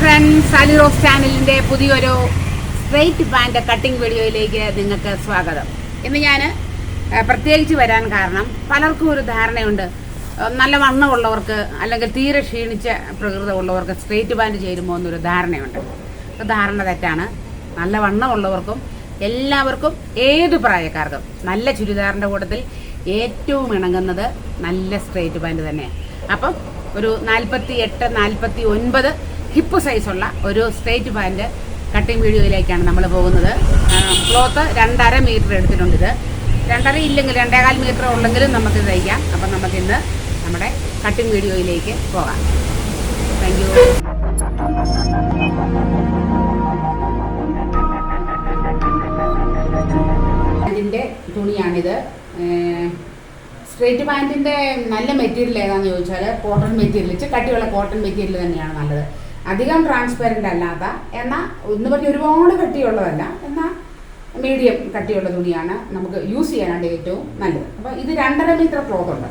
Friends Ali rose ചാനലിന്റെ പുതിയൊരു straight pant cutting വീഡിയോയിലേക്ക് നിങ്ങൾക്ക് സ്വാഗതം. ഇന്ന് ഞാൻ പ്രത്യേകിച്ച് വരാൻ കാരണം പലർക്കും ഒരു ധാരണയുണ്ട്. നല്ല വണ്ണമുള്ളവർക്ക് അല്ലെങ്കിൽ തീരെ ക്ഷീണിച്ച പ്രകൃതമുള്ളവർക്ക് സ്ട്രെയിറ്റ് പാന്റ് ചേരുമോ എന്നൊരു ധാരണയുണ്ട്. ധാരണ തെറ്റാണ്. നല്ല വണ്ണമുള്ളവർക്കും എല്ലാവർക്കും ഏത് പ്രായക്കാർക്കും നല്ല ചുരിദാറിന്റെ കൂട്ടത്തിൽ ഏറ്റവും ഇണങ്ങുന്നത് നല്ല സ്ട്രെയിറ്റ് പാന്റ് തന്നെയാണ്. അപ്പം ഒരു നാൽപ്പത്തി എട്ട് നാൽപ്പത്തി ഒൻപത് ഹിപ്പ് സൈസുള്ള ഒരു സ്ട്രേറ്റ് പാന്റ് കട്ടിങ് വീഡിയോയിലേക്കാണ് നമ്മൾ പോകുന്നത്. ക്ലോത്ത് രണ്ടര മീറ്റർ എടുത്തിട്ടുണ്ട് ഇത്. രണ്ടര ഇല്ലെങ്കിൽ രണ്ടേകാൽ മീറ്റർ ഉള്ളെങ്കിലും നമുക്ക് തയ്ക്കാം. അപ്പം നമുക്കിന്ന് നമ്മുടെ കട്ടിങ് വീഡിയോയിലേക്ക് പോകാം. താങ്ക് യു പാന്റിന്റെ തുണിയാണിത്. സ്ട്രേറ്റ് പാന്റിന്റെ നല്ല മെറ്റീരിയൽ ഏതാണെന്ന് ചോദിച്ചാൽ കോട്ടൺ മെറ്റീരിയൽ. ഇച്ചിരി കട്ടിയുള്ള കോട്ടൺ മെറ്റീരിയൽ തന്നെയാണ് നല്ലത്. അധികം ട്രാൻസ്പെറന്റ് അല്ലാത്ത എന്നാൽ എന്ന് പറഞ്ഞ് ഒരുപാട് കട്ടിയുള്ളതല്ല എന്നാൽ മീഡിയം കട്ടിയുള്ള തുണിയാണ് നമുക്ക് യൂസ് ചെയ്യാനായിട്ട് ഏറ്റവും നല്ലത്. അപ്പോൾ ഇത് രണ്ടര മീറ്റർ ക്ലോത്ത് ഉണ്ട്.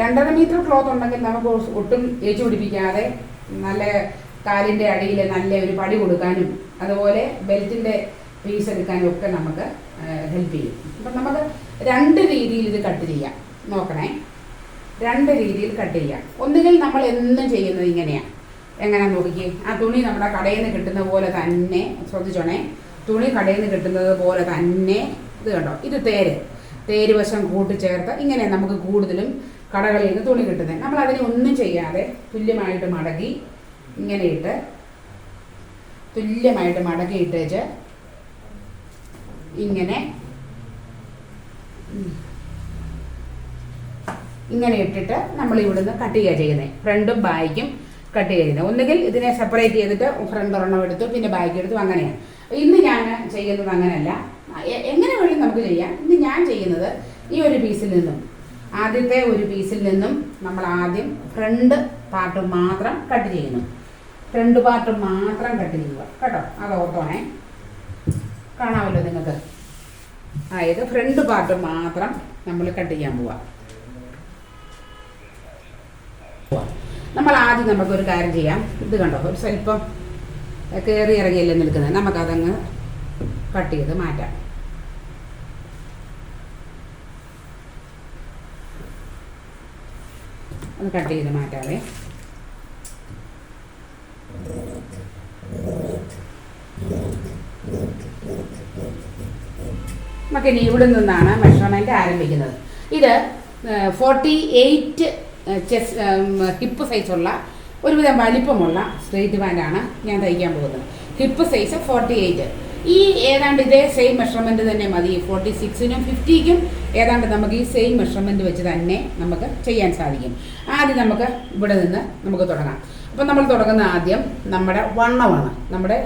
രണ്ടര മീറ്റർ ക്ലോത്ത് ഉണ്ടെങ്കിൽ നമുക്ക് ഒട്ടും ഏച്ചു പിടിപ്പിക്കാതെ നല്ല കാലിന്റെ അടിയിൽ നല്ല ഒരു പടി കൊടുക്കാനും അതുപോലെ ബെൽറ്റിന്റെ പീസ് എടുക്കാനും ഒക്കെ നമുക്ക് ഹെൽപ്പ് ചെയ്യും. അപ്പം നമുക്ക് രണ്ട് രീതിയിൽ ഇത് കട്ട് ചെയ്യാം. നോക്കണേ. രണ്ട് രീതിയിൽ കട്ട് ചെയ്യാം. ഒന്നുകിൽ നമ്മൾ എന്നും ചെയ്യുന്നത് ഇങ്ങനെയാണ് എങ്ങനെ നോക്കിക്കേ? ആ തുണി നമ്മുടെ കടയിൽ നിന്ന് കിട്ടുന്ന പോലെ തന്നെ ശ്രദ്ധിച്ചോണേ. തുണി കടയിൽ നിന്ന് കിട്ടുന്നത് പോലെ തന്നെ ഇത് കണ്ടോ? ഇത് തേര്. തേര് വശം കൂട്ടിച്ചേർത്ത് ഇങ്ങനെ നമുക്ക് കൂടുതലും കടകളിൽ നിന്ന് തുണി കിട്ടുന്നത് നമ്മൾ അതിനെ ഒന്നും ചെയ്യാതെ തുല്യമായിട്ട് മടക്കി ഇങ്ങനെ ഇട്ട് തുല്യമായിട്ട് മടക്കി ഇട്ടേച്ച് ഇങ്ങനെ ഇങ്ങനെ ഇട്ടിട്ട് നമ്മൾ ഇവിടുന്ന് കട്ട് ചെയ്യുക ചെയ്യുന്നത് ഫ്രണ്ടും ബാക്കും കട്ട് ചെയ്യുന്നത് ഒന്നുകിൽ ഇതിനെ സെപ്പറേറ്റ് ചെയ്തിട്ട് ഫ്രണ്ട് ഒരെണ്ണം എടുത്തു പിന്നെ ബാക്ക് എടുത്തു അങ്ങനെയാണ്. ഇന്ന് ഞാൻ ചെയ്യുന്നത് അങ്ങനെയല്ല. എങ്ങനെ വേണമെങ്കിലും നമുക്ക് ചെയ്യാം. ഇന്ന് ഞാൻ ചെയ്യുന്നത് ഈ ഒരു പീസിൽ നിന്നും ആദ്യത്തെ ഒരു പീസിൽ നിന്നും നമ്മൾ ആദ്യം ഫ്രണ്ട് പാർട്ട് മാത്രം കട്ട് ചെയ്യുന്നു. ഫ്രണ്ട് പാർട്ട് മാത്രം കട്ട് ചെയ്യുക. കേട്ടോ? അത് ഓർത്തോണേ. കാണാമല്ലോ നിങ്ങൾക്ക്. അതായത് ഫ്രണ്ട് പാർട്ട് മാത്രം നമ്മൾ കട്ട് ചെയ്യാൻ പോവാം. നമ്മൾ ആദ്യം നമുക്കൊരു കാര്യം ചെയ്യാം. ഇത് കണ്ടോ? ഒരു സ്വല്പം കയറി ഇറങ്ങിയല്ലേ നിൽക്കുന്നത്? നമുക്കതങ്ങ് കട്ട് ചെയ്ത് മാറ്റാം. ഒന്ന് കട്ട് ചെയ്ത് മാറ്റാവേ. നമുക്ക് ഇനി ഇവിടെ നിന്നാണ് മെഷർമെന്റ് ആരംഭിക്കുന്നത്. ഇത് ഫോർട്ടി എയ്റ്റ് ചെസ് ഹിപ്പ് സൈസുള്ള ഒരുവിധം വലിപ്പമുള്ള സ്ട്രെയിറ്റ് പാന്റാണ് ഞാൻ തയ്ക്കാൻ പോകുന്നത്. ഹിപ്പ് സൈസ് ഫോർട്ടി എയ്റ്റ് ഈ ഏതാണ്ട് ഇതേ സെയിം മെഷർമെന്റ് തന്നെ മതി. ഫോർട്ടി സിക്സിനും ഫിഫ്റ്റിക്കും ഏതാണ്ട് നമുക്ക് ഈ സെയിം മെഷർമെന്റ് വെച്ച് തന്നെ നമുക്ക് ചെയ്യാൻ സാധിക്കും. ആദ്യം നമുക്ക് ഇവിടെ നിന്ന് നമുക്ക് തുടങ്ങാം. അപ്പം നമ്മൾ തുടങ്ങുന്ന ആദ്യം നമ്മുടെ വണ്ണമാണ്. നമ്മുടെ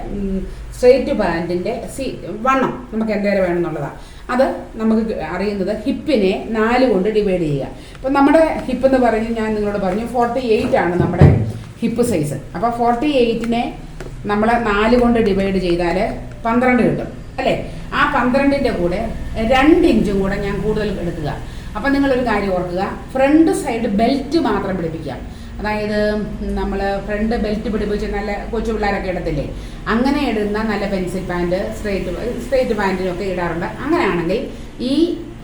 സ്ട്രെയിറ്റ് പാന്റിന്റെ സി വണ്ണം നമുക്ക് എന്തേരം വേണമെന്നുള്ളതാണ് അത് നമുക്ക് അറിയുന്നത് ഹിപ്പിനെ നാല് കൊണ്ട് ഡിവൈഡ് ചെയ്യുക. ഇപ്പം നമ്മുടെ ഹിപ്പ് എന്ന് പറഞ്ഞ് ഞാൻ നിങ്ങളോട് പറഞ്ഞു ഫോർട്ടി എയ്റ്റ് ആണ് നമ്മുടെ ഹിപ്പ് സൈസ്. അപ്പോൾ ഫോർട്ടി എയ്റ്റിനെ നമ്മൾ നാല് കൊണ്ട് ഡിവൈഡ് ചെയ്താൽ പന്ത്രണ്ട് കിട്ടും. അല്ലേ? ആ പന്ത്രണ്ടിന്റെ കൂടെ രണ്ട് ഇഞ്ചും കൂടെ ഞാൻ കൂടുതൽ എടുക്കുക. അപ്പം നിങ്ങളൊരു കാര്യം ഓർക്കുക. ഫ്രണ്ട് സൈഡ് ബെൽറ്റ് മാത്രം പിടിപ്പിക്കാം അതായത് നമ്മൾ ഫ്രണ്ട് ബെൽറ്റ് പിടിപ്പിച്ച് നല്ല കൊച്ചു പിള്ളേരൊക്കെ ഇടത്തില്ലേ? അങ്ങനെ ഇടുന്ന നല്ല പെൻസിൽ പാന്റ് സ്ട്രേറ്റ് സ്ട്രേറ്റ് പാന്റിനൊക്കെ ഇടാറുണ്ട്. അങ്ങനെയാണെങ്കിൽ ഈ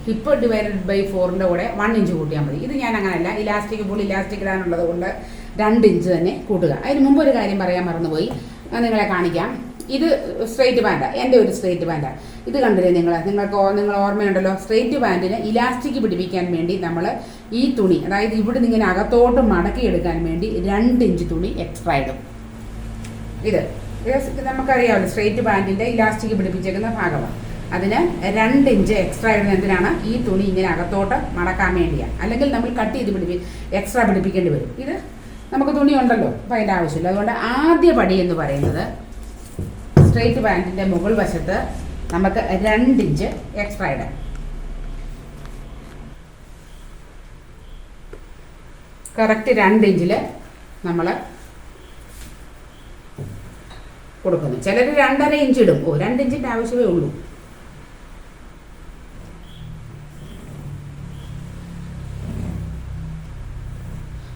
ഹിപ്പ് ഡിവൈഡഡ് ബൈ ഫോറിന്റെ കൂടെ വൺ ഇഞ്ച് കൂട്ടിയാൽ മതി. ഇത് ഞാൻ അങ്ങനെയല്ല ഇലാസ്റ്റിക് ഫുൾ ഇലാസ്റ്റിക് ഇടാനുള്ളത് കൊണ്ട് രണ്ട് ഇഞ്ച് തന്നെ കൂട്ടുക. അതിന് മുമ്പ് ഒരു കാര്യം പറയാൻ മറന്നുപോയി. നിങ്ങളെ കാണിക്കാം. ഇത് സ്ട്രെയിറ്റ് പാന്റാണ് എന്റെ ഒരു സ്ട്രെയിറ്റ് പാന്റാണ് ഇത് കണ്ടില്ലേ നിങ്ങൾ? നിങ്ങൾക്ക് നിങ്ങൾ ഓർമ്മയുണ്ടല്ലോ? സ്ട്രെയിറ്റ് പാന്റിന് ഇലാസ്റ്റിക് പിടിപ്പിക്കാൻ വേണ്ടി നമ്മൾ ഈ തുണി അതായത് ഇവിടെ നിന്ന് ഇങ്ങനെ അകത്തോട്ട് മടക്കി എടുക്കാൻ വേണ്ടി രണ്ട് ഇഞ്ച് തുണി എക്സ്ട്രാ ഇടും. ഇത്. നമുക്കറിയാമല്ലോ സ്ട്രെയിറ്റ് പാന്റിന്റെ ഇലാസ്റ്റിക് പിടിപ്പിച്ചേക്കുന്ന ഭാഗമാണ്. അതിന് രണ്ട് ഇഞ്ച് എക്സ്ട്രാ ഇടുന്ന എന്തിനാണ്? ഈ തുണി ഇങ്ങനെ അകത്തോട്ട് മടക്കാൻ വേണ്ടിയാണ്. അല്ലെങ്കിൽ നമ്മൾ കട്ട് ചെയ്ത് പിടിപ്പി എക്സ്ട്രാ പിടിപ്പിക്കേണ്ടി വരും. ഇത് നമുക്ക് തുണി ഉണ്ടല്ലോ അപ്പം അതിന്റെ ആവശ്യമില്ല. അതുകൊണ്ട് ആദ്യ പടി എന്ന് പറയുന്നത് സ്ട്രെയിറ്റ് പാന്റിന്റെ മുകൾ വശത്ത് നമുക്ക് രണ്ട് ഇഞ്ച് എക്സ്ട്രാ ഇടാം. കറക്റ്റ് രണ്ട് ഇഞ്ചിൽ നമ്മൾ കൊടുക്കുന്നു. ചിലർ രണ്ടര ഇഞ്ച് ഇടും. ഓ രണ്ട് ഇഞ്ചിന്റെ ആവശ്യമേ ഉള്ളൂ.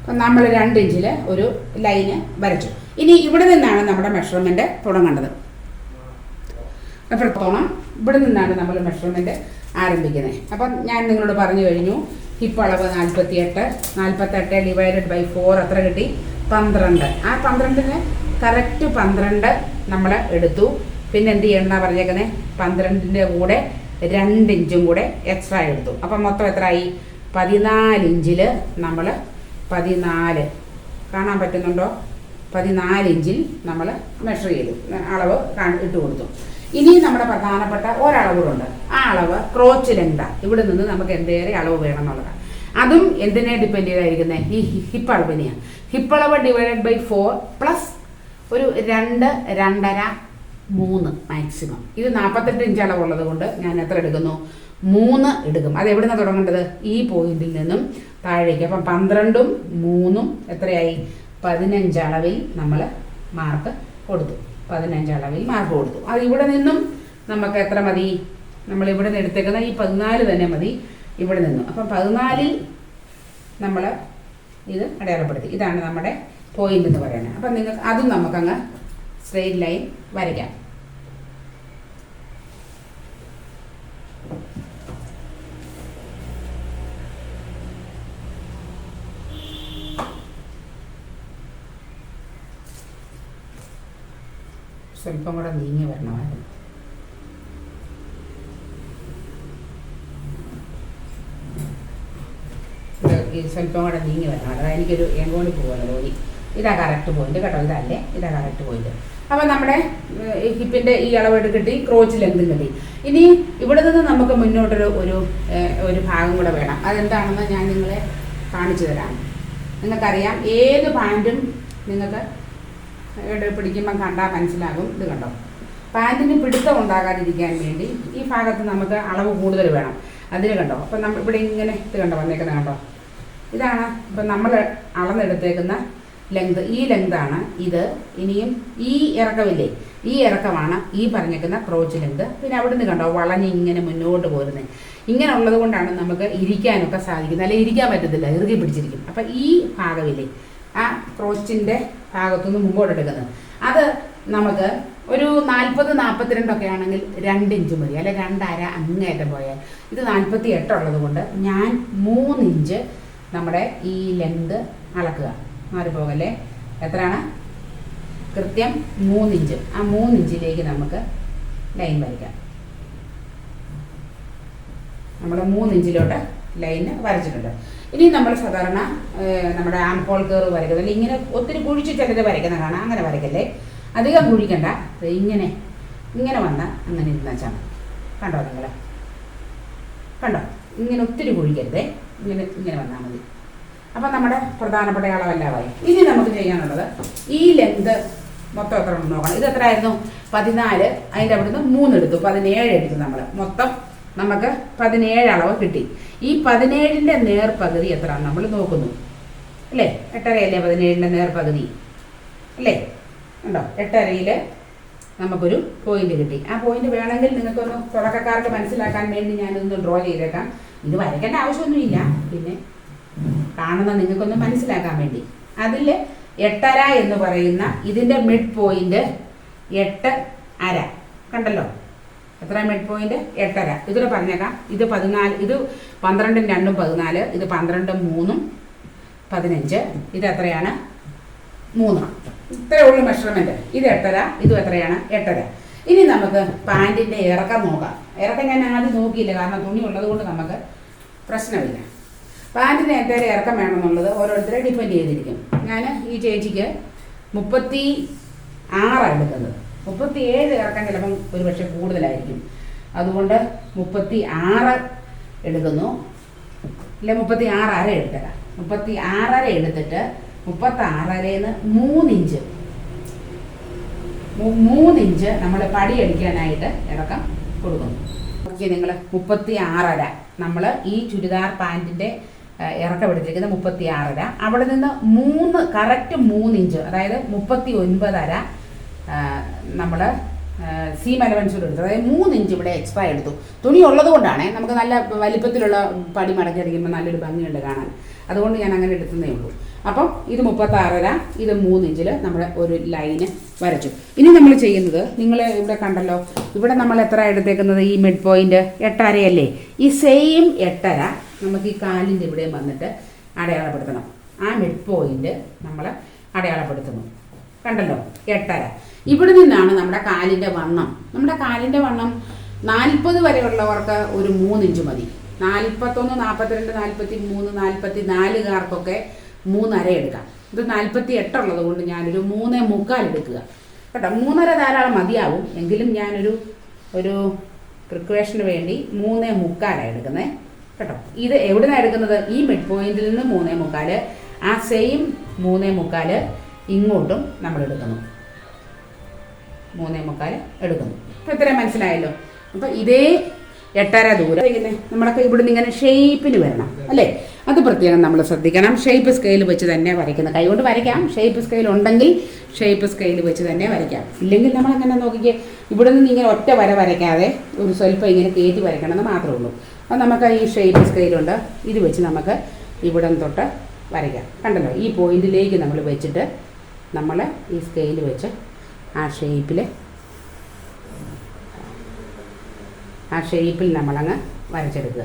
അപ്പം നമ്മൾ രണ്ട് ഇഞ്ചിൽ ഒരു ലൈന് വരച്ചു. ഇനി ഇവിടെ നിന്നാണ് നമ്മുടെ മെഷർമെന്റ് തുടങ്ങേണ്ടത്. എത്രത്തോളം ഇവിടെ നിന്നാണ് നമ്മൾ മെഷർമെന്റ് ആരംഭിക്കുന്നത്. അപ്പം ഞാൻ നിങ്ങളോട് പറഞ്ഞു കഴിഞ്ഞു ഹിപ്പ് അളവ് നാൽപ്പത്തിയെട്ട് നാൽപ്പത്തെട്ട് ഡിവൈഡഡ് ബൈ ഫോർ അത്ര കിട്ടി പന്ത്രണ്ട്. ആ പന്ത്രണ്ടിന് കറക്റ്റ് പന്ത്രണ്ട് നമ്മൾ എടുത്തു. പിന്നെ എന്ത് ചെയ്യണമെന്നാ പറഞ്ഞേക്കുന്നത് പന്ത്രണ്ടിന്റെ കൂടെ രണ്ട് ഇഞ്ചും കൂടെ എക്സ്ട്രാ എടുത്തു. അപ്പം മൊത്തം എത്രയായി? പതിനാല് ഇഞ്ചിൽ നമ്മൾ പതിനാല്. കാണാൻ പറ്റുന്നുണ്ടോ? പതിനാല് ഇഞ്ചിൽ നമ്മൾ മെഷർ ചെയ്തു. അളവ് ഇട്ട് കൊടുത്തു. ഇനി നമ്മുടെ പ്രധാനപ്പെട്ട ഒരളവുകളുണ്ട്. ആ അളവ് ക്രോച്ച് ലെങ്ത. ഇവിടെ നിന്ന് നമുക്ക് എന്തേറെ അളവ് വേണം എന്നുള്ളതാണ് അതും എന്തിനെ ഡിപ്പെൻഡ് ചെയ്തായിരിക്കുന്നത് ഈ ഹിപ്പ് അളവിനെയാണ്. ഹിപ്പ് അളവ് ഡിവൈഡഡ് ബൈ ഫോർ പ്ലസ് ഒരു രണ്ട് രണ്ടര മൂന്ന് മാക്സിമം ഇത് നാൽപ്പത്തെട്ട് ഇഞ്ച് അളവുള്ളത് കൊണ്ട് ഞാൻ എത്ര എടുക്കുന്നു? മൂന്ന് എടുക്കും. അത് എവിടെ നിന്നാണ് തുടങ്ങേണ്ടത്? ഈ പോയിന്റിൽ നിന്നും താഴേക്ക്. അപ്പം പന്ത്രണ്ടും മൂന്നും എത്രയായി? പതിനഞ്ച് അളവിൽ നമ്മൾ മാർക്ക് കൊടുത്തു. പതിനഞ്ച് അളവിൽ മാർക്ക് കൊടുത്തു. അത് ഇവിടെ നിന്നും നമുക്ക് എത്ര മതി? നമ്മൾ ഇവിടെ നിന്ന് എടുത്തേക്കുന്ന ഈ പതിനാല് തന്നെ മതി. ഇവിടെ നിന്നും. അപ്പം പതിനാലിൽ നമ്മൾ ഇത് അടയാളപ്പെടുത്തി. ഇതാണ് നമ്മുടെ പോയിന്റ് എന്ന് പറയുന്നത്. അപ്പം നിങ്ങൾ അതും നമുക്കങ്ങ് സ്ട്രെയിറ്റ് ലൈൻ വരയ്ക്കാം. സ്വല്പം കൂടെ നീങ്ങി വരണമായിരുന്നു. സ്വല്പം കൂടെ നീങ്ങി വരണം. അതായത് എനിക്കൊരു എങ്കോണി പോകുന്നത് തോന്നി ഇതാ കറക്റ്റ് പോയിന്റ് കേട്ടോ ഇതല്ലേ? ഇതാ കറക്റ്റ് പോയിന്റ് അപ്പോൾ നമ്മുടെ ഹിപ്പിന്റെ ഈ അളവ് കിട്ടി ക്രോച്ച് ലെങ്തും കിട്ടി. ഇനി ഇവിടെ നിന്ന് നമുക്ക് മുന്നോട്ടൊരു ഒരു ഒരു ഭാഗം കൂടെ വേണം. അതെന്താണെന്ന് ഞാൻ നിങ്ങളെ കാണിച്ചു തരാം. നിങ്ങൾക്കറിയാം ഏത് പാന്റും നിങ്ങൾക്ക് പിടിക്കുമ്പം കണ്ടാൽ മനസ്സിലാകും. ഇത് കണ്ടോ? പാന്റിന് പിടുത്തം ഉണ്ടാകാതിരിക്കാൻ വേണ്ടി ഈ ഭാഗത്ത് നമുക്ക് അളവ് കൂടുതൽ വേണം. അതിന് കണ്ടോ? അപ്പം നമ്മൾ ഇവിടെ ഇങ്ങനെ ഇത് കണ്ടോ വന്നേക്കുന്നത് കണ്ടോ? ഇതാണ് ഇപ്പം നമ്മൾ അളന്നെടുത്തേക്കുന്ന ലെങ്ത് ഈ ലെങ്താണ് ഇത്. ഇനിയും ഈ ഇറക്കമില്ലേ? ഈ ഇറക്കമാണ് ഈ പറഞ്ഞേക്കുന്ന ക്രോച്ച് ലെങ്ത് പിന്നെ അവിടെ നിന്ന് കണ്ടോ? വളഞ്ഞ് ഇങ്ങനെ മുന്നോട്ട് പോരുന്നത് ഇങ്ങനെ ഉള്ളത് കൊണ്ടാണ് നമുക്ക് ഇരിക്കാനൊക്കെ സാധിക്കുന്നത്. അല്ലെങ്കിൽ ഇരിക്കാൻ പറ്റത്തില്ല. ഇറുകി പിടിച്ചിരിക്കും. അപ്പം ഈ ഭാഗമില്ലേ? ആ ക്രോച്ചിന്റെ ഭാഗത്തുനിന്ന് മുമ്പോട്ട് എടുക്കുന്നത്. അത് നമുക്ക് ഒരു നാൽപ്പത് നാൽപ്പത്തിരണ്ടൊക്കെ ആണെങ്കിൽ രണ്ട് ഇഞ്ച് മതി. അല്ലെ രണ്ടര അങ്ങേറ്റം പോയാൽ. ഇത് നാൽപ്പത്തി എട്ടുള്ളത് കൊണ്ട് ഞാൻ മൂന്ന് ഇഞ്ച് നമ്മുടെ ഈ ലെങ്ത് അളക്കുക. മാറിപ്പോകല്ലേ എത്രയാണ്? കൃത്യം മൂന്നിഞ്ച് ആ മൂന്നിഞ്ചിലേക്ക് നമുക്ക് ലൈൻ വരയ്ക്കാം. നമ്മൾ മൂന്നിഞ്ചിലോട്ട് ലൈന് വരച്ചിട്ടുണ്ട്. ഇനി നമ്മൾ സാധാരണ നമ്മുടെ ആംപോൾ കയറ് വരയ്ക്കുന്നത് ഇങ്ങനെ ഒത്തിരി കുഴിച്ച് ചിലത് വരയ്ക്കുന്ന കാണാം. അങ്ങനെ വരയ്ക്കല്ലേ? അധികം കുഴിക്കണ്ട. ഇങ്ങനെ ഇങ്ങനെ വന്നാൽ അങ്ങനെ ഇരുന്നാൽ മതി. കണ്ടോ നിങ്ങൾ കണ്ടോ? ഇങ്ങനെ ഒത്തിരി കുഴിക്കരുതേ. ഇങ്ങനെ ഇങ്ങനെ വന്നാൽ മതി. അപ്പം നമ്മുടെ പ്രധാനപ്പെട്ട അളവല്ലാതായി ഇനി നമുക്ക് ചെയ്യാനുള്ളത് ഈ ലെങ്ത് മൊത്തം എത്ര നോക്കണം. ഇത് എത്രയായിരുന്നു? പതിനാല്. അതിന്റെ അവിടുന്ന് മൂന്നെടുത്തു പതിനേഴ് എടുത്തു നമ്മൾ മൊത്തം നമുക്ക് പതിനേഴ് അളവ് കിട്ടി. ഈ പതിനേഴിന്റെ നേർപകുതി എത്ര നമ്മൾ നോക്കുന്നു. അല്ലേ? എട്ടരയല്ലേ പതിനേഴിന്റെ നേർപകുതി? അല്ലേ? ഉണ്ടോ എട്ടരയിൽ നമുക്കൊരു പോയിന്റ് കിട്ടി. ആ പോയിന്റ് വേണമെങ്കിൽ നിങ്ങൾക്കൊന്ന് തുടക്കക്കാർക്ക് മനസ്സിലാക്കാൻ വേണ്ടി ഞാനൊന്ന് ഡ്രോ ചെയ്തേക്കാം. ഇത് വരയ്ക്കേണ്ട ആവശ്യമൊന്നുമില്ല. പിന്നെ കാണുന്ന നിങ്ങൾക്കൊന്ന് മനസ്സിലാക്കാൻ വേണ്ടി. അതിൽ എട്ടര എന്ന് പറയുന്ന ഇതിന്റെ മിഡ് പോയിന്റ് എട്ട് അര. കണ്ടല്ലോ? എത്ര മിഡ് പോയിന്റ് എട്ടര. ഇതൊരു പറഞ്ഞേക്കാം. ഇത് പതിനാല് ഇത് പന്ത്രണ്ടും രണ്ടും പതിനാല് ഇത് പന്ത്രണ്ടും മൂന്നും പതിനഞ്ച്. ഇത് എത്രയാണ്? മൂന്ന്. ഇത്രയേ ഉള്ളൂ മെഷർമെന്റ് ഇത് എട്ടര ഇതും എത്രയാണ്? എട്ടര. ഇനി നമുക്ക് പാന്റിന്റെ ഇറക്കം നോക്കാം. ഇറക്കം ഞാൻ ആദ്യം നോക്കിയില്ല കാരണം തുണി ഉള്ളത് കൊണ്ട് നമുക്ക് പ്രശ്നമില്ല. പാന്റിന് എത്ര ഇറക്കം വേണമെന്നുള്ളത് ഓരോരുത്തരെ ഡിപ്പെൻഡ് ചെയ്തിരിക്കും. ഞാൻ ഈ ചേച്ചിക്ക് മുപ്പത്തി ആറാണ് എടുക്കുന്നത്. മുപ്പത്തി ഏഴ് ഇറക്കാൻ ചിലപ്പം ഒരു പക്ഷേ കൂടുതലായിരിക്കും. അതുകൊണ്ട് മുപ്പത്തി ആറ് എടുക്കുന്നു. ഇല്ല മുപ്പത്തി ആറര എടുത്തരാം. മുപ്പത്തി ആറര എടുത്തിട്ട് മുപ്പത്തി ആറരയിൽ മൂന്നിഞ്ച് മൂന്നിഞ്ച് നമ്മൾ പടി അടിക്കാനായിട്ട് ഇറക്കം കൊടുക്കുന്നു. ഓക്കെ നിങ്ങൾ മുപ്പത്തി ആറര നമ്മൾ ഈ ചുരിദാർ പാന്റിന്റെ ഇറക്കം എടുത്തിരിക്കുന്നത് മുപ്പത്തി ആറര അവിടെ നിന്ന് മൂന്ന് കറക്റ്റ് മൂന്നിഞ്ച് അതായത് മുപ്പത്തി ഒൻപതര നമ്മൾ സീം അലവൻസ് എടുത്തു. അതായത് മൂന്ന് ഇഞ്ച് ഇവിടെ എക്സ്ട്രാ എടുത്തു. തുണി ഉള്ളത് കൊണ്ടാണ് നമുക്ക് നല്ല വലിപ്പത്തിലുള്ള പടി മടക്കിയടിക്കുമ്പോൾ നല്ലൊരു ഭംഗിയുണ്ട് കാണാൻ. അതുകൊണ്ട് ഞാൻ അങ്ങനെ എടുത്തതേ ഉള്ളൂ. അപ്പം ഇത് മുപ്പത്താറര ഇത് മൂന്ന് ഇഞ്ചിൽ നമ്മൾ ഒരു ലൈന് വരച്ചു. ഇനി നമ്മൾ ചെയ്യുന്നത് നിങ്ങൾ ഇവിടെ കണ്ടല്ലോ ഇവിടെ നമ്മൾ എത്ര എടുത്തേക്കുന്നത്? ഈ മിഡ് പോയിന്റ് എട്ടരയല്ലേ? ഈ സെയിം എട്ടര നമുക്ക് ഈ കാലിന്റെ ഇവിടെയും വന്നിട്ട് അടയാളപ്പെടുത്തണം. ആ മിഡ് പോയിന്റ് നമ്മൾ അടയാളപ്പെടുത്തുന്നു. കണ്ടല്ലോ? എട്ടര. ഇവിടെ നിന്നാണ് നമ്മുടെ കാലിന്റെ വണ്ണം. നമ്മുടെ കാലിന്റെ വണ്ണം നാൽപ്പത് വരെയുള്ളവർക്ക് ഒരു മൂന്നിഞ്ച് മതി. നാൽപ്പത്തൊന്ന് നാൽപ്പത്തിരണ്ട് നാൽപ്പത്തി മൂന്ന് നാൽപ്പത്തി നാലുകാർക്കൊക്കെ മൂന്നര എടുക്കാം. ഇത് നാൽപ്പത്തി എട്ടുള്ളത് കൊണ്ട് ഞാനൊരു മൂന്ന് മുക്കാൽ എടുക്കുക. കേട്ടോ മൂന്നര ധാരാളം മതിയാവും. എങ്കിലും ഞാനൊരു ഒരു പ്രിക്വേഷന് വേണ്ടി മൂന്ന് മുക്കാലാണ് എടുക്കുന്നത് കേട്ടോ ഇത് എവിടുന്നാണ് എടുക്കുന്നത്? ഈ മിഡ് പോയിന്റിൽ നിന്ന് മൂന്നേ മുക്കാൽ ആ സെയിം മൂന്നേ മുക്കാൽ ഇങ്ങോട്ടും നമ്മൾ എടുക്കുന്നു. മൂന്നേ മുക്കാൽ എടുക്കുന്നു. അപ്പോൾ ഇത്രയും മനസ്സിലായല്ലോ? അപ്പോൾ ഇതേ എട്ടര ദൂരം. ഇങ്ങനെ നമ്മളൊക്കെ ഇവിടുന്ന് ഇങ്ങനെ ഷേപ്പിന് വരണം അല്ലേ? അത് പ്രത്യേകം നമ്മൾ ശ്രദ്ധിക്കണം. ഷേപ്പ് സ്കെയിൽ വെച്ച് തന്നെ വരയ്ക്കുന്നത് കൈകൊണ്ട് വരയ്ക്കാം. ഷേപ്പ് സ്കെയിൽ ഉണ്ടെങ്കിൽ ഷേപ്പ് സ്കെയിൽ വെച്ച് തന്നെ വരയ്ക്കാം. ഇല്ലെങ്കിൽ നമ്മൾ അങ്ങനെ നോക്കിക്കേ ഇവിടെ നിന്ന് ഇങ്ങനെ ഒറ്റ വര വരയ്ക്കാതെ ഒരു സ്വല്പം ഇങ്ങനെ കയറ്റി വരയ്ക്കണമെന്ന് മാത്രമേ ഉള്ളൂ. അപ്പോൾ നമുക്ക് ഈ ഷേപ്പ് സ്കെയിലുണ്ട് ഇത് വെച്ച് നമുക്ക് ഇവിടെ തൊട്ട് വരയ്ക്കാം. കണ്ടല്ലോ? ഈ പോയിന്റിലേക്ക് നമ്മൾ വെച്ചിട്ട് നമ്മൾ ഈ സ്കെയിൽ വെച്ച് ആ ഷേപ്പിൽ ആ ഷേപ്പിൽ നമ്മളങ്ങ് വരച്ചെടുക്കുക.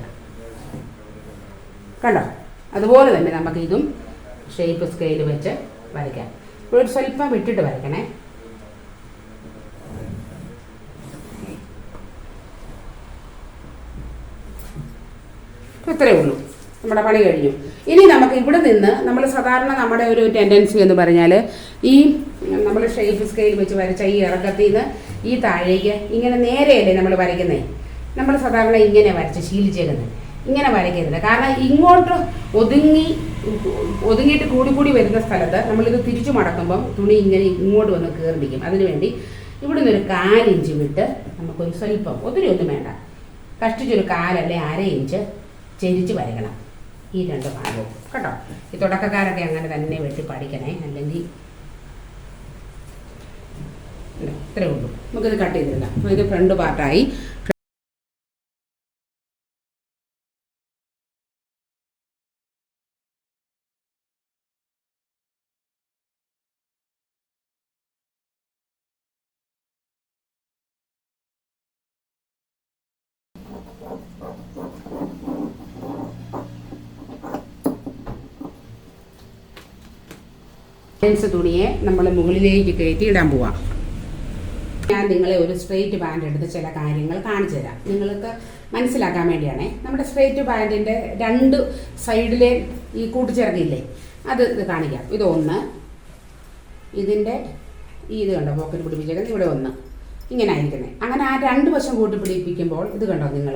കണ്ടോ? അതുപോലെ തന്നെ നമുക്ക് ഇതും ഷേപ്പ് സ്കെയിൽ വെച്ച് വരയ്ക്കാം. ഇപ്പോൾ ഒരു സ്വല്പം വിട്ടിട്ട് വരയ്ക്കണേ. ഇത്രയേ ഉള്ളൂ. നമ്മുടെ പണി കഴിഞ്ഞു. ഇനി നമുക്ക് ഇവിടെ നിന്ന് നമ്മൾ സാധാരണ നമ്മുടെ ഒരു ടെൻഡൻസി എന്ന് പറഞ്ഞാൽ ഈ നമ്മൾ ഷേപ്പ് സ്കെയിൽ വെച്ച് വരച്ച ഈ ഇറക്കത്തിൽ നിന്ന് ഈ താഴേക്ക് ഇങ്ങനെ നേരെയല്ലേ നമ്മൾ വരയ്ക്കുന്നത് നമ്മൾ സാധാരണ ഇങ്ങനെ വരച്ച് ശീലിച്ചേക്കുന്നത് ഇങ്ങനെ വരയ്ക്കരുത്. കാരണം ഇങ്ങോട്ട് ഒതുങ്ങി ഒതുങ്ങിയിട്ട് കൂടി കൂടി വരുന്ന സ്ഥലത്ത് നമ്മളിത് തിരിച്ചു മടക്കുമ്പം തുണി ഇങ്ങനെ ഇങ്ങോട്ട് വന്ന് കയറിയിരിക്കും അതിനുവേണ്ടി ഇവിടെ നിന്നൊരു കാലിഞ്ച് വിട്ട് നമുക്കൊരു സ്വല്പം ഒത്തിരി ഒന്നും വേണ്ട. കഷ്ടിച്ചൊരു കാലല്ലേ അര ഇഞ്ച് ചെരിച്ച് വരയ്ക്കണം. ഈ രണ്ട് ഭാഗവും. കേട്ടോ? ഈ തുടക്കക്കാരൊക്കെ അങ്ങനെ തന്നെ വെട്ടി പഠിക്കണേ. അല്ലെങ്കിൽ ഇല്ല, ഇത്രേ ഉള്ളൂ. നമുക്കിത് കട്ട് ചെയ്തിടാം അപ്പോൾ ഇത് ഫ്രണ്ട് പാർട്ടായി ജീൻസ് തുണിയെ നമ്മൾ മുകളിലേക്ക് കയറ്റി ഇടാൻ പോവാം. ഞാൻ നിങ്ങളെ ഒരു സ്ട്രെയിറ്റ് ബാൻഡ് എടുത്ത് ചില കാര്യങ്ങൾ കാണിച്ചു തരാം. നിങ്ങൾക്ക് മനസ്സിലാക്കാൻ വേണ്ടിയാണേ. നമ്മുടെ സ്ട്രെയിറ്റ് ബാൻഡിന്റെ രണ്ട് സൈഡിലെ ഈ കൂട്ടിച്ചേർക്കില്ലേ അത് ഇത് കാണിക്കാം. ഇത് ഒന്ന്. ഇതിന്റെ ഈ ഇത് കണ്ടോ? പോക്കറ്റ് പിടിപ്പിച്ചേക്കുന്നത് ഇവിടെ ഒന്ന്. ഇങ്ങനെ ആയിരിക്കുന്നത് അങ്ങനെ ആ രണ്ട് വശം കൂട്ടി പിടിപ്പിക്കുമ്പോൾ ഇത് കണ്ടോ നിങ്ങൾ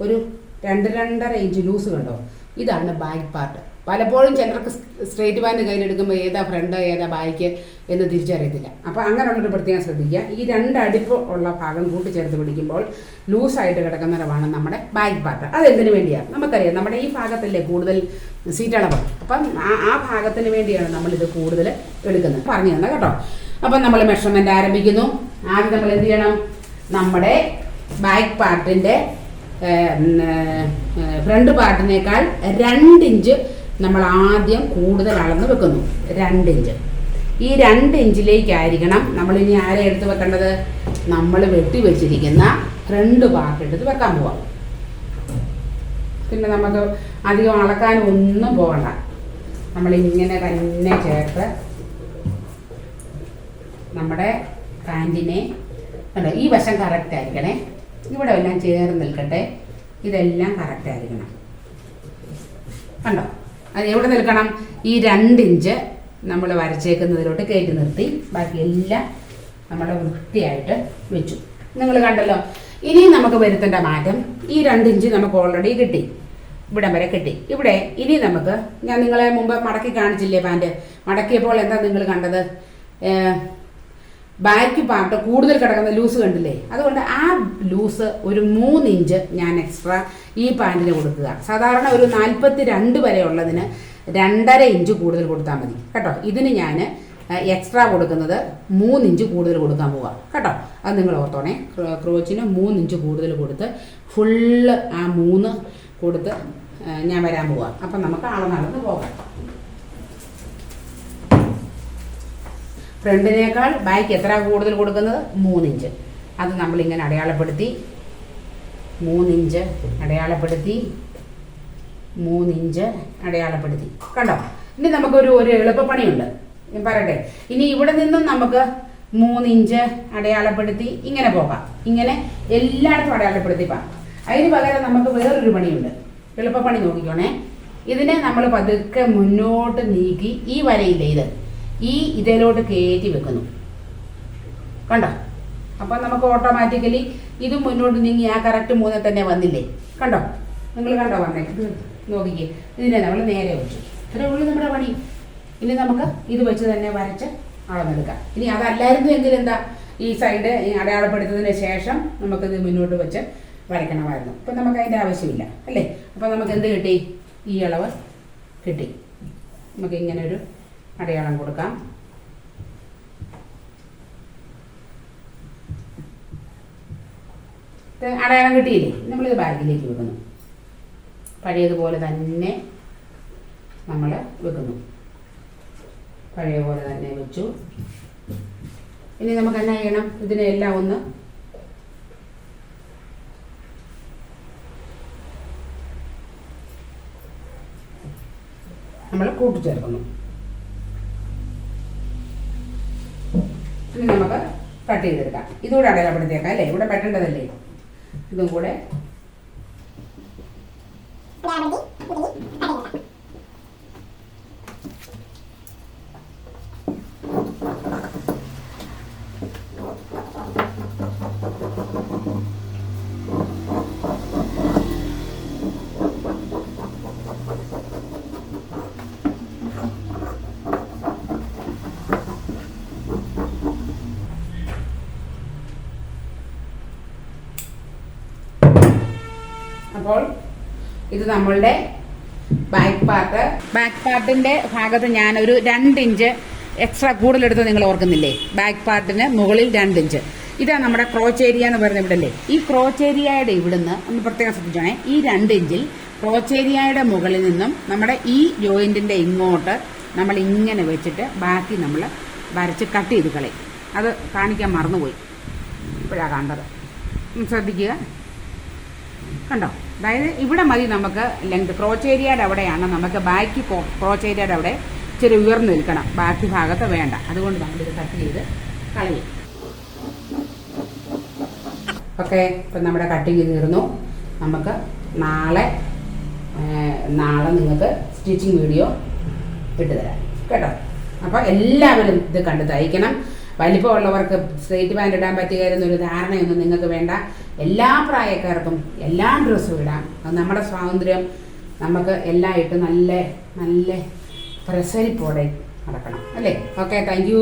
ഒരു രണ്ട് രണ്ടര ഇഞ്ച് ലൂസ് കണ്ടോ? ഇതാണ് ബാക്ക് പാർട്ട് പലപ്പോഴും ചിലർക്ക് സ്ട്രേറ്റ് ബാൻഡ് കയ്യിലെടുക്കുമ്പോൾ ഏതാ ഫ്രണ്ട് ഏതാ ബാക്ക് എന്ന് തിരിച്ചറിയത്തില്ല. അപ്പോൾ അങ്ങനെയുള്ളൊരു പ്രത്യേകം ശ്രദ്ധിക്കുക. ഈ രണ്ട് അടിപ്പ് ഉള്ള ഭാഗം കൂട്ടിച്ചേർത്ത് പിടിക്കുമ്പോൾ ലൂസായിട്ട് കിടക്കുന്നവരാണ് നമ്മുടെ ബാക്ക് പാർട്ട് അതെന്തിനു വേണ്ടിയാണ്? നമുക്കറിയാം നമ്മുടെ ഈ ഭാഗത്തല്ലേ കൂടുതൽ സീറ്റ് അളവ്. അപ്പം ആ ആ ഭാഗത്തിന് വേണ്ടിയാണ് നമ്മളിത് കൂടുതൽ എടുക്കുന്നത്. പറഞ്ഞു തന്നെ കേട്ടോ. അപ്പം നമ്മൾ മെഷർമെന്റ് ആരംഭിക്കുന്നു. ആദ്യം നമ്മൾ എന്ത് ചെയ്യണം? നമ്മുടെ ബാക്ക് പാർട്ടിന്റെ ഫ്രണ്ട് പാർട്ടിനേക്കാൾ രണ്ടിഞ്ച് നമ്മൾ ആദ്യം കൂടുതൽ അളന്ന് വെക്കുന്നു. രണ്ട് ഇഞ്ച്. ഈ രണ്ട് ഇഞ്ചിലേക്കായിരിക്കണം നമ്മൾ ഇനി ആരെ എടുത്ത് വെക്കേണ്ടത്? നമ്മൾ വെട്ടി വെച്ചിരിക്കുന്ന രണ്ട് പാർട്ട് എടുത്ത് വെക്കാൻ പോവാം. പിന്നെ നമുക്ക് അധികം അളക്കാൻ ഒന്നും പോകണ്ട. നമ്മളിങ്ങനെ തന്നെ ചേർത്ത് നമ്മുടെ പാന്റിനെ അല്ല ഈ വശം കറക്റ്റ് ആയിരിക്കണേ. ഇവിടെ എല്ലാം ചേർന്ന് നിൽക്കട്ടെ. ഇതെല്ലാം കറക്റ്റ് ആയിരിക്കണം. കണ്ടോ? അത് എവിടെ നിൽക്കണം? ഈ രണ്ടിഞ്ച് നമ്മൾ വരച്ചേക്കുന്നതിലോട്ട് കയറ്റി നിർത്തി. ബാക്കി എല്ലാം നമ്മൾ വൃത്തിയായിട്ട് വെച്ചു. നിങ്ങൾ കണ്ടല്ലോ ഇനി നമുക്ക് വരുത്തേണ്ട മാറ്റം ഈ രണ്ടിഞ്ച് നമുക്ക് ഓൾറെഡി കിട്ടി. ഇവിടം വരെ കിട്ടി. ഇവിടെ ഇനി നമുക്ക് ഞാൻ നിങ്ങളെ മുമ്പ് മടക്കി കാണിച്ചില്ലേ പാന്റ് മടക്കിയപ്പോൾ എന്താ നിങ്ങൾ കണ്ടത്? ബാക്ക് പാർട്ട് കൂടുതൽ കിടക്കുന്ന ലൂസ് കണ്ടില്ലേ? അതുകൊണ്ട് ആ ലൂസ് ഒരു മൂന്ന് ഇഞ്ച് ഞാൻ എക്സ്ട്രാ ഈ പാന്റിന് കൊടുക്കുക. സാധാരണ ഒരു നാൽപ്പത്തി രണ്ട് വരെ ഉള്ളതിന് രണ്ടര ഇഞ്ച് കൂടുതൽ കൊടുത്താൽ മതി. കേട്ടോ? ഇതിന് ഞാൻ എക്സ്ട്രാ കൊടുക്കുന്നത് മൂന്ന് ഇഞ്ച് കൂടുതൽ കൊടുക്കാൻ പോവാം. കേട്ടോ? അത് നിങ്ങൾ ഓർത്തോണേ. ക്രോ- ക്രോച്ചിന് മൂന്ന് ഇഞ്ച് കൂടുതൽ കൊടുത്ത് ഫുള്ള് ആ മൂന്ന് കൊടുത്ത് ഞാൻ വരാൻ പോവാം. അപ്പം നമുക്ക് ആളെ നടന്ന് പോകാം. ഫ്രണ്ടിനേക്കാൾ ബാക്ക് എത്ര കൂടുതൽ കൊടുക്കുന്നത്? മൂന്നിഞ്ച് അത് നമ്മളിങ്ങനെ അടയാളപ്പെടുത്തി മൂന്നിഞ്ച് അടയാളപ്പെടുത്തി മൂന്നിഞ്ച് അടയാളപ്പെടുത്തി. കണ്ടോ? ഇനി നമുക്കൊരു ഒരു എളുപ്പപ്പണിയുണ്ട്. ഞാൻ പറയട്ടെ. ഇനി ഇവിടെ നിന്നും നമുക്ക് മൂന്നിഞ്ച് അടയാളപ്പെടുത്തി ഇങ്ങനെ പോകാം. ഇങ്ങനെ എല്ലായിടത്തും അടയാളപ്പെടുത്തി പോകാം അതിന് പകരം നമുക്ക് വേറൊരു പണിയുണ്ട്. എളുപ്പപ്പണി നോക്കിക്കോണേ. ഇതിനെ നമ്മൾ പതുക്കെ മുന്നോട്ട് നീക്കി ഈ വരയില്ലേ ഇത്. ഈ ഇതിലോട്ട് കയറ്റി വെക്കുന്നു. കണ്ടോ? അപ്പം നമുക്ക് ഓട്ടോമാറ്റിക്കലി ഇത് മുന്നോട്ട് നീങ്ങി ആ കറക്റ്റ് മൂന്നിൽ തന്നെ വന്നില്ലേ? കണ്ടോ? നിങ്ങൾ കണ്ടോ വന്നേ? ഇത് നോക്കിക്കേ. ഇതിനെ നമ്മൾ നേരെ വെച്ചു. ഇത്രേ ഉള്ളൂ നമ്മുടെ പണി. ഇനി നമുക്ക് ഇത് വെച്ച് തന്നെ വരച്ച് അളന്നെടുക്കാം. ഇനി അതല്ലായിരുന്നു എങ്കിൽ എന്താ? ഈ സൈഡ് അടയാളപ്പെടുത്തതിന് ശേഷം നമുക്കിത് മുന്നോട്ട് വെച്ച് വരയ്ക്കണമായിരുന്നു. ഇപ്പം നമുക്ക് അതിന്റെ ആവശ്യമില്ല അല്ലേ? അപ്പം നമുക്ക് എന്ത് കിട്ടി? ഈ അളവ് കിട്ടി. നമുക്ക് ഇങ്ങനെ ഒരു അടയാളം കൊടുക്കാം. അടയാളം കിട്ടിയില്ലേ? നമ്മൾ ഇത് ബാഗിലേക്ക് വെക്കുന്നു. പഴയതുപോലെ തന്നെ നമ്മൾ വെക്കുന്നു. പഴയ പോലെ തന്നെ വെച്ചു. ഇനി നമുക്ക് എന്നാ ചെയ്യണം? ഇതിനെല്ലാം ഒന്ന് നമ്മൾ കൂട്ടിച്ചേർക്കുന്നു. ഇനി നമുക്ക് കട്ട് ചെയ്തെടുക്കാം. ഇതുകൂടെ അടയാളപ്പെടുത്തിയേക്കാം അല്ലേ? ഇവിടെ പെട്ടേണ്ടതല്ലേ? ഇതും കൂടെ അപ്പോൾ നമ്മളുടെ ബാക്ക് പാർട്ട് ബാക്ക് പാർട്ടിന്റെ ഭാഗത്ത് ഞാനൊരു രണ്ട് ഇഞ്ച് എക്സ്ട്രാ കൂടുതലെടുത്ത് നിങ്ങൾ ഓർക്കുന്നില്ലേ? ബാക്ക് പാർട്ടിന് മുകളിൽ രണ്ട് ഇഞ്ച്. ഇതാ നമ്മുടെ ക്രോച്ച് ഏരിയ എന്ന് പറയുന്ന ഇവിടെ അല്ലേ ഈ ക്രോച്ച് ഏരിയയുടെ ഇവിടുന്ന് ഒന്ന് പ്രത്യേകം ശ്രദ്ധിച്ചോണേ. ഈ രണ്ട് ഇഞ്ചിൽ ക്രോച്ച് ഏരിയയുടെ മുകളിൽ നിന്നും നമ്മുടെ ഈ ജോയിന്റിന്റെ ഇങ്ങോട്ട് നമ്മൾ ഇങ്ങനെ വെച്ചിട്ട് ബാക്കി നമ്മൾ വരച്ച് കട്ട് ചെയ്ത് കളയും. അത് കാണിക്കാൻ മറന്നുപോയി. ഇപ്പോഴാണ് കണ്ടത്. ശ്രദ്ധിക്കുക. കണ്ടോ? അതായത് ഇവിടെ മതി നമുക്ക് ലെങ്ത് ക്രോച്ച് ഏരിയയുടെ അവിടെയാണ്. നമുക്ക് ബാക്കി ക്രോച്ച് ഏരിയയുടെ അവിടെ ഇച്ചിരി ഉയർന്നു നിൽക്കണം. ബാക്കി ഭാഗത്ത് വേണ്ട. അതുകൊണ്ട് നമ്മളിത് കട്ട് ചെയ്ത് കളയും. ഓക്കെ. ഇപ്പം നമ്മുടെ കട്ടിങ് തീർന്നു. നമുക്ക് നാളെ നാളെ നിങ്ങൾക്ക് സ്റ്റിച്ചിങ് വീഡിയോ ഇട്ടുതരാം കേട്ടോ? അപ്പോൾ എല്ലാവരും ഇത് കണ്ട് തയ്ക്കണം. വലിപ്പമുള്ളവർക്ക് സ്ട്രേറ്റ് പാന്റ് ഇടാൻ പറ്റുകയെന്നൊരു ധാരണയൊന്നും നിങ്ങൾക്ക് വേണ്ട. എല്ലാ പ്രായക്കാർക്കും എല്ലാ ഡ്രസ്സും ഇടാം. അത് നമ്മുടെ സ്വാതന്ത്ര്യം നമുക്ക് എല്ലാം ഇട്ട് നല്ല നല്ല പ്രസരിപ്പോടെ നടക്കണം. അല്ലേ? Okay thank you